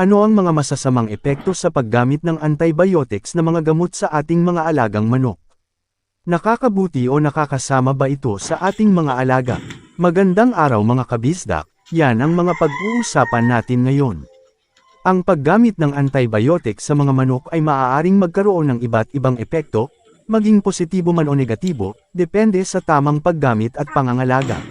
Ano ang mga masasamang epekto sa paggamit ng antibiotics na mga gamot sa ating mga alagang manok? Nakakabuti o nakakasama ba ito sa ating mga alaga? Magandang araw mga kabisdak, yan ang mga pag-uusapan natin ngayon. Ang paggamit ng antibiotics sa mga manok ay maaaring magkaroon ng iba't ibang epekto, maging positibo man o negatibo, depende sa tamang paggamit at pangangalaga.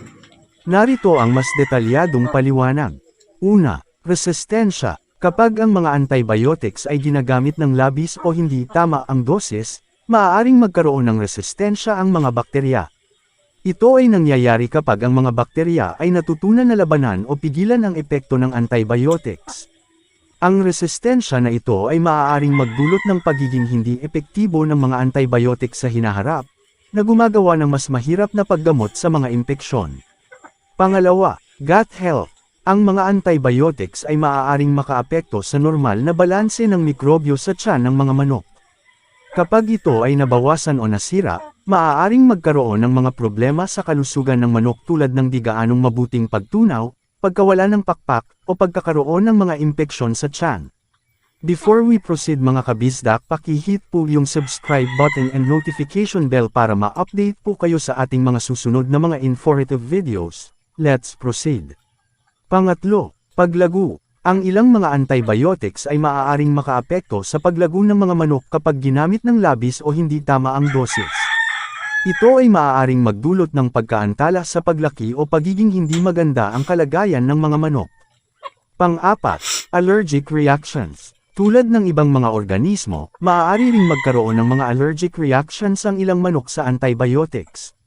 Narito ang mas detalyadong paliwanag. Una, resistensya. Kapag ang mga antibiotics ay ginagamit ng labis o hindi tama ang dosis, maaaring magkaroon ng resistensya ang mga bakterya. Ito ay nangyayari kapag ang mga bakterya ay natutunan na labanan o pigilan ang epekto ng antibiotics. Ang resistensya na ito ay maaaring magdulot ng pagiging hindi epektibo ng mga antibiotics sa hinaharap, na gumagawa ng mas mahirap na paggamot sa mga impeksyon. Pangalawa, gut health. Ang mga antibiotics ay maaaring makaapekto sa normal na balanse ng mikrobyo sa tiyan ng mga manok. Kapag ito ay nabawasan o nasira, maaaring magkaroon ng mga problema sa kalusugan ng manok tulad ng di gaanong mabuting pagtunaw, pagkawala ng pakpak, o pagkakaroon ng mga impeksyon sa tiyan. Before we proceed mga kabisdak pakihit po yung subscribe button and notification bell para ma-update po kayo sa ating mga susunod na mga informative videos. Let's proceed. Pangatlo, paglago. Ang ilang mga antibiotics ay maaaring makaapekto sa paglago ng mga manok kapag ginamit ng labis o hindi tama ang dosis. Ito ay maaaring magdulot ng pagkaantala sa paglaki o pagiging hindi maganda ang kalagayan ng mga manok. Pang-apat, allergic reactions. Tulad ng ibang mga organismo, maaari ring magkaroon ng mga allergic reactions ang ilang manok sa antibiotics.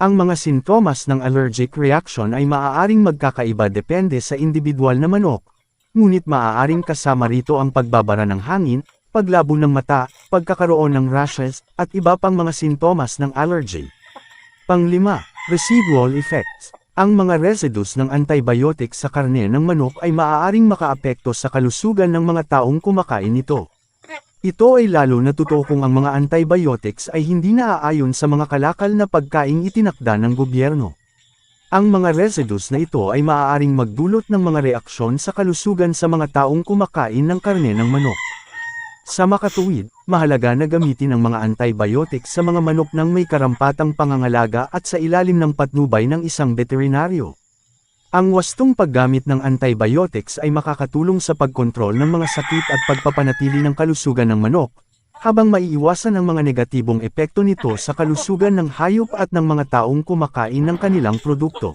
Ang mga sintomas ng allergic reaction ay maaaring magkakaiba depende sa individual na manok, ngunit maaaring kasama rito ang pagbabara ng hangin, paglabo ng mata, pagkakaroon ng rashes, at iba pang mga sintomas ng allergy. Panglima, residual effects. Ang mga residues ng antibiotics sa karne ng manok ay maaaring makaapekto sa kalusugan ng mga taong kumakain nito. Ito ay lalo na totoo kung ang mga antibiotics ay hindi naaayon sa mga kalakal na pagkaing itinakda ng gobyerno. Ang mga residues na ito ay maaaring magdulot ng mga reaksyon sa kalusugan sa mga taong kumakain ng karne ng manok. Sa makatuwid, mahalaga na gamitin ang mga antibiotics sa mga manok ng may karampatang pangangalaga at sa ilalim ng patnubay ng isang veterinaryo. Ang wastong paggamit ng antibiotics ay makakatulong sa pagkontrol ng mga sakit at pagpapanatili ng kalusugan ng manok, habang maiiwasan ang mga negatibong epekto nito sa kalusugan ng hayop at ng mga taong kumakain ng kanilang produkto.